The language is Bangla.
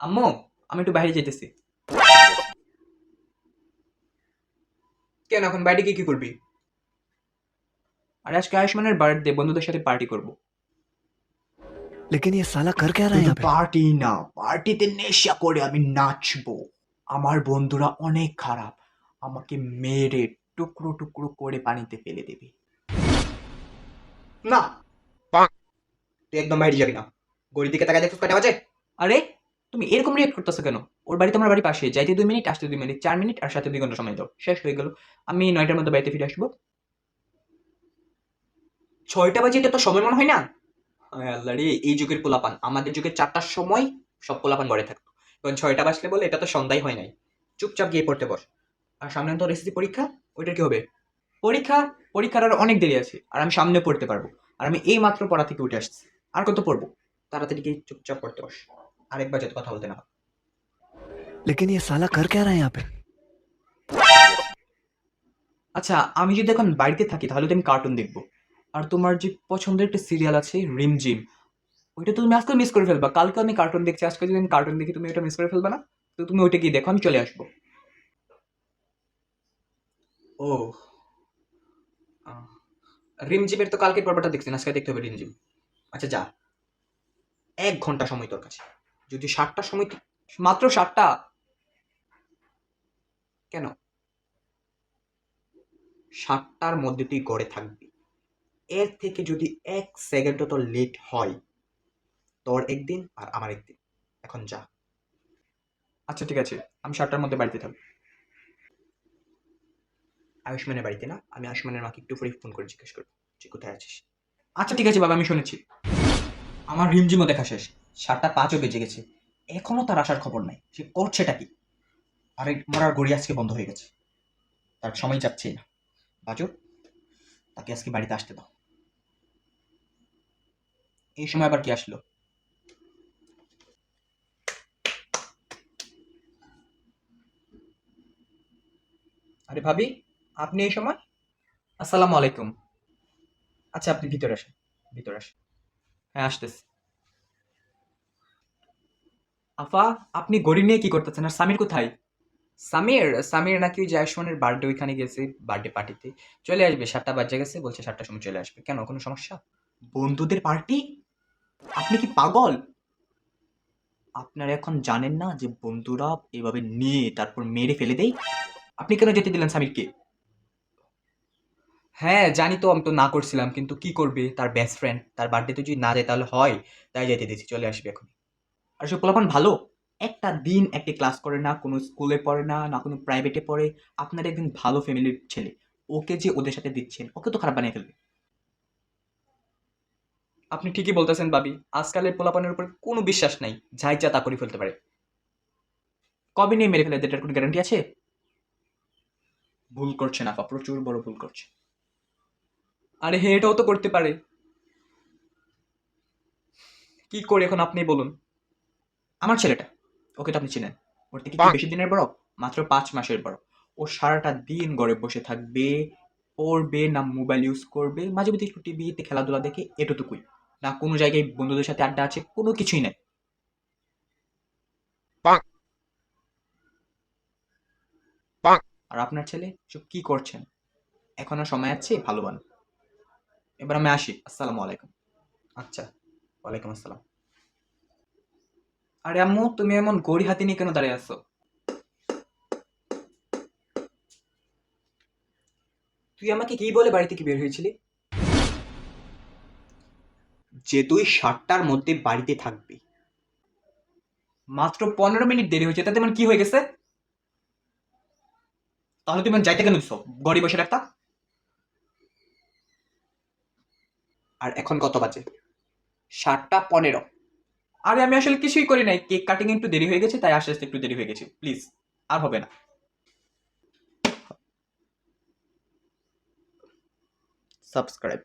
আম্মু আমি একটু বাইরে যেতেছি কেন এখন বাইরে গিয়ে কি করবি আর আজকে আয়ুষ্মানের বার্থডে বন্ধুদের সাথে পার্টি করব लेकिन ये साला कर क्या रहा है यहाँ पे পার্টি না পার্টিতে নেশা করে আমি নাচবো আমার বন্ধুরা অনেক খারাপ আমাকে মেরে টুকরো টুকরো করে পানিতে ফেলে দেবে না তুই একদম বাইরে যাবি না গড়ির দিকে তাকায় দেখছিস কয়টা বাজে আরে তুমি এরকম রিয়েক্ট করতেছো কেন? ওর বাড়ি তোমার বাড়ি পাশে যাইতে দুই মিনিট, আসতে দুই মিনিট, চার মিনিট আর সাথে দুই ঘণ্টা সময় দাও। শেষ হয়ে গেল। আমি নয়টার মধ্যে বাড়িতে ফিরে আসব। ছয়টা বাজে এটা তো সময় মনে হয় না? আল্লাহ রে, এই যুগের পোলাপান। আমাদের যুগে চারটার সময় সব পোলাপান ঘরে থাকতো। এখন ছয়টা বাজলে বলে এটা তো সন্ধ্যাই হয় নাই। চুপচাপ গিয়ে পড়তে বস। আর সামনে তো এসএসসি পরীক্ষা? ওইটার কি হবে? পরীক্ষা? পরীক্ষার আর অনেক দেরি আছে। আর আমি সামনে পড়তে পারব। আর আমি এই মাত্র পড়া থেকে উঠে আসছি। আর কত পড়ব? তাড়াতাড়ি গিয়ে চুপচাপ পড়তে বস। আরেকবার যাতে কথা বলতে না হয়। लेकिन ये साला कर क्या रहा है यहाँ पे আচ্ছা আমি যদি এখন বাড়িতে থাকি তাহলে তো আমি কার্টুন দেখবো আর তোমার যে পছন্দের একটা সিরিয়াল আছে রিমঝিম ওইটা তো তুমি আজকে মিস করে ফেলবা কালকে আমি কার্টুন দেখছি আজকে যদি আমি কার্টুন দেখি তুমি ওটা মিস করে ফেলবা না তো তুমি ওইটা গিয়ে দেখো আমি চলে আসবো ও আহ, রিমঝিমের তো কালকের পর্বটা দেখছি না, আজকে দেখতে হবে রিমঝিম আচ্ছা যা এক ঘন্টা সময় তোর কাছে যদি ষাটটা সময় মাত্র ষাটটা কেন? সাতটার মধ্যে তুই গড়ে থাকবি। এর থেকে যদি এক সেকেন্ডও তোর লেট হয় তোর একদিন আর আমার একদিন। এখন যা। আচ্ছা ঠিক আছে। আমি সাতটার মধ্যে বাড়িতে থাকব। আয়ুষ্মানের বাড়িতে না? আমি আয়ুষ্মানের মাকে একটু পরে ফোন করে জিজ্ঞেস করব যে কোথায় আছিস? আচ্ছা ঠিক আছে বাবা আমি শুনেছি। আমার রিমঝিমও দেখা শেষ। সাতটা পাঁচও বেজে গেছে। এখনও তার আসার খবর নাই। সে করছেটা কি? আরে, মরার গড়ি আজকে বন্ধ হয়ে গেছে। তার সময় যাচ্ছেই না। বাজু, তাকে আজকে বাড়িতে আসতে দাও। এই সময় আবার কি আসলো? আরে ভাবি, আপনি এই সময়? আসসালামু আলাইকুম। আচ্ছা আপনি ভিতরে আসেন ভিতরে আসেন। হ্যাঁ আসতেছি। আফা আপনি গড়ি নিয়ে কি করতেছেন? আর সামির কোথায়? সামির সামির নাকি ওই যে আয়ুষ্মানের বার্থডে ওইখানে গেছে বার্থডে পার্টিতে চলে আসবে সাতটা বাজে গেছে বলছে সাতটার সময় চলে আসবে। কেন কোনো সমস্যা? বন্ধুদের পার্টি আপনি কি পাগল? আপনারা এখন জানেন না যে বন্ধুরা এভাবে নিয়ে তারপর মেরে ফেলে দেয়? আপনি কেন যেতে দিলেন সামিরকে? হ্যাঁ জানি তো আমি তো না করছিলাম কিন্তু কি করবে? তার বেস্ট ফ্রেন্ড তার বার্থডেতে যদি না যায় তাহলে হয় তাই যেতে দিয়েছি চলে আসবে এখন আর সে পোলাপান ভালো? একটা দিন একটি ক্লাস করে না, কোনো স্কুলে পড়ে না না কোনো প্রাইভেটে পড়ে। আপনার একদিন ভালো ফ্যামিলির ছেলে। ওকে যে ওদের সাথে দিচ্ছেন, ওকে তো খারাপ বানিয়ে ফেলবে। আপনি ঠিকই বলতেছেন, বাবি। আজকালের পোলাপানের উপর কোনো বিশ্বাস নাই। যাই যা তা করে ফেলতে পারে। কবে নিয়ে মেরে ফেলে এটার কোনো গ্যারান্টি আছে? ভুল করছে না প্রচুর বড় ভুল করছে আরে হে, এটাও তো করতে পারে। কি করে এখন আপনি বলুন? আমার ছেলেটা। ওকে তো আপনি চিনেন। ওর থেকে বেশি দিনের বড়? মাত্র পাঁচ মাসের বড়। ও সারাটা দিন ঘরে বসে থাকবে পড়বে না মোবাইল ইউজ করবে মাঝে মাঝে একটু টিভিতে খেলাধুলা দেখে এটুকুই না কোনো জায়গায় বন্ধুদের সাথে আড্ডা আছে কোনো কিছুই নাই। আর আপনার ছেলে সব কি করছেন? এখনও সময় আছে? ভালো বান এবার আমি আসি। আসসালামু আলাইকুম। আচ্ছা। ওয়ালাইকুম আসসালাম। আরে আম্মু তুমি এমন গড়ি হাতি নিয়ে কেন দাঁড়িয়ে আছো? তুই আমাকে কি বলে বাড়ি থেকে বের হয়েছিলি? যে তুই সাতটার মধ্যে বাড়িতে থাকবি। মাত্র পনেরো মিনিট দেরি হয়েছে তাতে মানে কি হয়ে গেছে? তাহলে তুমি যাইতে কেন দিছো? গড়ি বসে রাখতা? আর এখন কত বাজে? সাতটা পনেরো। আরে আমি আসলে কিছুই করি নাই। কেক কাটিং একটু দেরি হয়ে গেছে, তাই আস্তে আস্তে একটু দেরি হয়ে গেছে। প্লিজ, আর হবে না। সাবস্ক্রাইব